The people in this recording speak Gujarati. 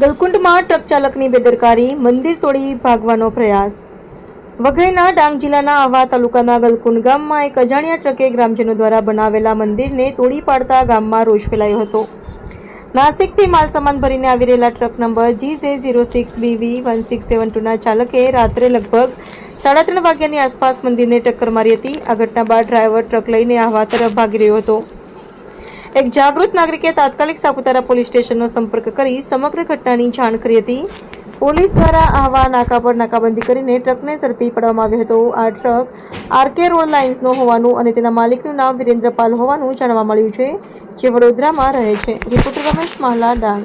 ગલકુંડમાં ટ્રક ચાલકની બેદરકારી, મંદિર તોડી ભાગવાનો પ્રયાસ. વઘઈના ડાંગ જિલ્લાના આવા તાલુકાના ગલકુંડ ગામમાં એક અજાણ્યા ટ્રકે ગ્રામજનો દ્વારા બનાવેલા મંદિરને તોડી પાડતા ગામમાં રોષ ફેલાયો હતો. નાસિકથી માલ સામાન ભરીને આવી રહેલા truck number G J zero six BV one six seven ટુના ચાલકે રાત્રે લગભગ સાડા ત્રણ વાગ્યાની આસપાસ મંદિરને ટક્કર મારી હતી. આ ઘટના બાદ ડ્રાઈવર ટ્રક લઈને આહવા તરફ ભાગી રહ્યો હતો. એક જાગૃત નાગરિકે તાત્કાલિક સાપુતારા પોલીસ સ્ટેશનનો સંપર્ક કરી સમગ્ર ઘટનાની જાણ કરી હતી. પોલીસ દ્વારા આવા નાકા પર નાકાબંધી કરીને ટ્રકને ઝડપી પાડવામાં આવ્યો હતો. આ ટ્રક આરકે રોડ લાઇન્સનો હોવાનું અને તેના માલિકનું નામ વિરેન્દ્ર પાલ હોવાનું જાણવા મળ્યું છે, જે વડોદરામાં રહે છે. રિપોર્ટર રમેશ માહલા, ડાંગ.